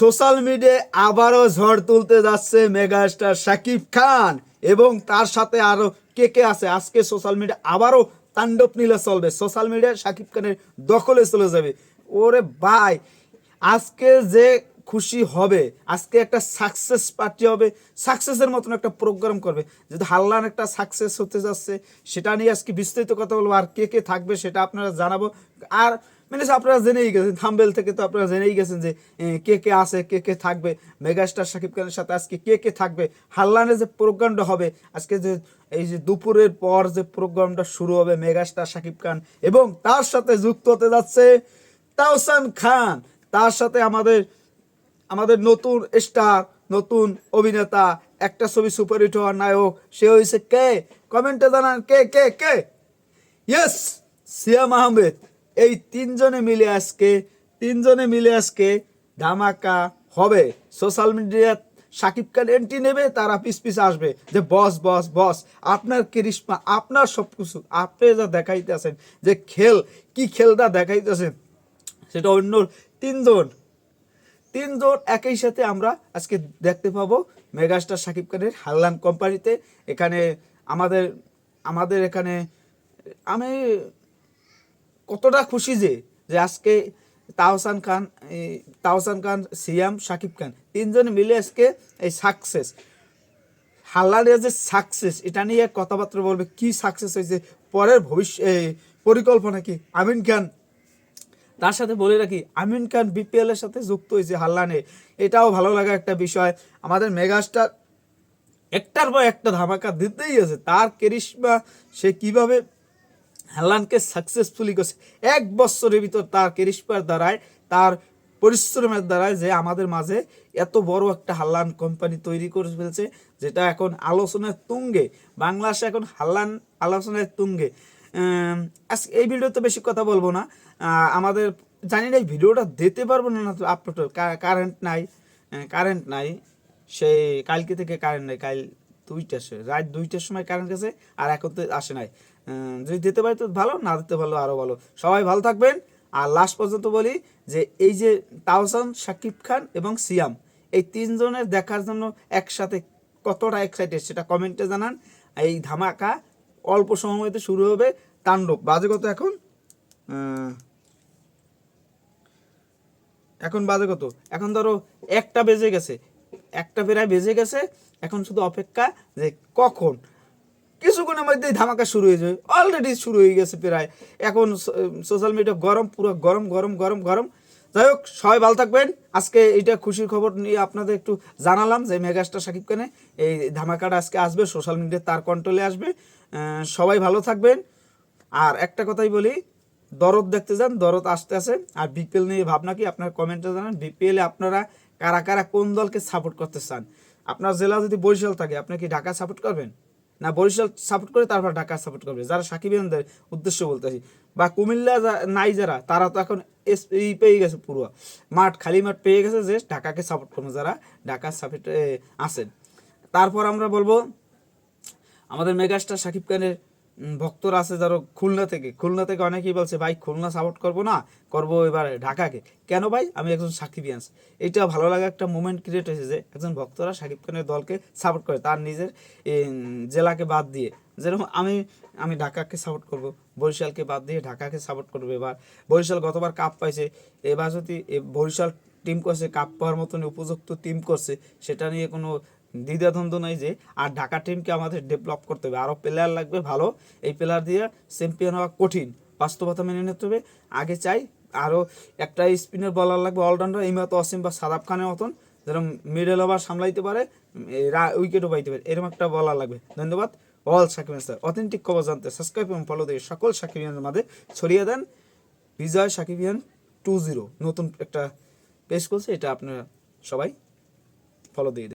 Social মিডিয়ায় আবারও ঝড় তুলতে যাচ্ছে মেগাস্টার শাকিব খান এবং তার সাথে আরও কে কে আছে? আজকে সোশ্যাল মিডিয়া আবারও তাণ্ডব নিলে চলবে। সোশ্যাল মিডিয়া শাকিব খানের দখলে চলে যাবে। ওরে ভাই, আজকে যে খুশি হবে, আজকে একটা সাকসেস পার্টি হবে সাকসেসের মতন একটা প্রোগ্রাম করবে। যদি হাল্লান একটা সাকসেস হতে যাচ্ছে, সেটা নিয়ে আজকে বিস্তারিত কথা বলব। আর কে কে থাকবে সেটা আপনারা জানাব। আর মানে আপনারা জেনেই গেছেন, থাম্বেল থেকে তো আপনারা জেনেই গেছেন যে কে কে আছে, কে কে থাকবে। মেগাস্টার শাকিব খানের সাথে আজকে কে কে থাকবে? হাল্লানের যে প্রোগ্রামটা হবে, আজকে যে, এই যে দুপুরের পর যে প্রোগ্রামটা শুরু হবে মেগাস্টার শাকিব খান এবং তার সাথে যুক্ত হতে যাচ্ছে তাওসান খান। তার সাথে আমাদের আমাদের নতুন স্টার, নতুন অভিনেতা, একটা ছবি সুপারহিট হওয়ার নায়ক, সে হয়েছে কে? কমেন্টে জানান কে কে কে? ইয়েস, সিয়াম আহমেদ। এই তিনজনে মিলে আজকে, তিনজনে মিলে আজকে ধামাকা হবে। Social media Shakib Khan entry নেবে, তারা পিস পিস আসবে। যে বস বস বস আপনার করিশ্মা আপনার সব কিছু আপনি যা দেখাইতেছেন, যে খেল, কি খেলটা দেখাইতেছেন, সেটা অন্য তিনজন। তিনজন একই সাথে আমরা আজকে দেখতে পাবো মেগাস্টার শাকিব খানের হাল্লান কোম্পানিতে। এখানে আমাদের আমাদের এখানে আমি কতটা খুশি যে যে আজকে তাহসান খান তাহসান খান, সিয়াম, সাকিব খান, তিনজন মিলে আজকে এই সাকসেস হাল্লানের যে সাকসেস এটা নিয়ে কথাবার্তা বলবে, কি সাকসেস হয়েছে, পরের ভবিষ্যৎ পরিকল্পনা কি? আমিন খান। তার সাথে বলে রাখি, আমিন খান বিপিএল এর সাথে যুক্ত হয়েছে হাল্লানে এটাও ভালো লাগা একটা বিষয়। আমাদের মেগাস্টার একটার পর একটা ধামাকা দিতেই আছে। তার কেরিশমা সে কীভাবে হাল্লানকে সাকসেসফুলি করছে। এক বছরের ভিতর তার কেরিশমার দ্বারায়, তার পরিশ্রমের দ্বারায় যে আমাদের মাঝে এত বড় একটা হাল্লান কোম্পানি তৈরি করে ফেলছে, যেটা এখন আলোচনার তুঙ্গে, বাংলাদেশে এখন হাল্লান আলোচনার তুঙ্গে। আজকে এই ভিডিওতে বেশি কথা বলব না। আমাদের জানি না এই ভিডিওটা দিতে পারব না না আপলোড কারেন্ট নাই কারেন্ট নাই। সেই কালকে থেকে কারেন্ট নাই, কাল দুইটার সময়, রাত দুইটার সময় কারেন্ট গেছে, আর এখন তো আসে নাই। যদি দিতে পারি তো ভালো, না দিতে পারল আরও ভালো। সবাই ভালো থাকবেন। আর লাস্ট পর্যন্ত বলি যে, এই যে তাওসান শাকিব খান এবং সিয়াম, এই তিনজনের দেখার জন্য একসাথে কতটা এক্সাইটেড সেটা কমেন্টে জানান। এই ধামাকা অল্প সময়তে শুরু হবে তাণ্ডব। বাজে কত এখন? এখন বাজে কত? এখন ধরো একটা বেজে গেছে। একটা প্রায় বেজে গেছে। এখন শুধু অপেক্ষা যে কখন কিছুক্ষণের মধ্যেই ধামাকা শুরু হয়ে যাবে। অলরেডি শুরু হয়ে গেছে প্রায়। এখন সোশ্যাল মিডিয়া গরম, পুরো গরম গরম গরম গরম। যাই হোক, সবাই ভালো থাকবেন। আজকে এইটা খুশির খবর নিয়ে আপনাদের একটু জানালাম যে মেগাস্টার সাকিব খানে এই ধামাকাটা আজকে আসবে সোশ্যাল মিডিয়া তার কন্ট্রোলে আসবে। সবাই ভালো থাকবেন। আর একটা কথাই বলি, দরদ দেখতে যান, দরদ আসতে আসে। আর বিপিএল নিয়ে ভাবনা কি, আপনার কমেন্টে জানান, বিপিএল আপনারা কারা কারা কোন দলকে সাপোর্ট করতে চান? আপনার জেলা যদি বরিশাল থাকে, আপনি কি ঢাকা সাপোর্ট করবেন? না, বরিশাল সাপোর্ট করে, তারপর ঢাকা সাপোর্ট করবে। যারা সাকিব আহমদের উদ্দেশ্য বলতে আসি, বা কুমিল্লা নাই যারা, তারা তো এখন এস, ই পেয়ে গেছে পুরো মাঠ, খালি মাঠ পেয়ে গেছে যে ঢাকাকে সাপোর্ট করবে, যারা ঢাকা সাপোর্টে আসেন তারপর আমরা বলব, আমাদের মেগাস্টার সাকিব খানের ভক্তরা আছে যারা খুলনা থেকে। খুলনা থেকে অনেকেই বলছে, ভাই, খুলনা সাপোর্ট করব না, করব এবার ঢাকাকে। কেন ভাই? আমি একজন সাকিবিয়ান্স এটা ভালো লাগা একটা মুভমেন্ট ক্রিয়েট হয়েছে যে একজন ভক্তরা শাকিব খানের দলকে সাপোর্ট করে, তার নিজের জেলাকে বাদ দিয়ে। যেরকম আমি আমি ঢাকাকে সাপোর্ট করব, বরিশালকে বাদ দিয়ে ঢাকাকে সাপোর্ট করব এবার। বরিশাল গতবার কাপ পাইছে। এবার যদি বরিশাল টিম করছে কাপ পাওয়ার মতন উপযুক্ত টিম করছে, সেটা নিয়ে কোনো দ্বিধাদ্বন্দ্ব নাই যে, আর ঢাকা টিমকে আমাদের ডেভেলপ করতে হবে। আরও প্লেয়ার লাগবে, ভালো। এই প্লেয়ার দিয়ে চ্যাম্পিয়ন হওয়া কঠিন। বাস্তবতা মেনে নিতে হবে। আগে চাই আরও একটা স্পিনার বলার লাগবে অলরাউন্ডার এই মতো অসীম বা সাদাব খানের মতন। যেরকম মিডল ওভার সামলাইতে পারে উইকেটও পাইতে পারে। এরকম একটা বলার লাগবে। ধন্যবাদ। অল সাকিব স্যার অথেন্টিক খবর জানতে সাবস্ক্রাইব এবং ফলো দিয়ে সকল সাকিবিয়ানের মাঝে ছড়িয়ে দেন। বিজয় সাকিবিয়ান টু জিরো নতুন একটা পেজ করছে এটা আপনারা সবাই ফলো দিয়ে দেন।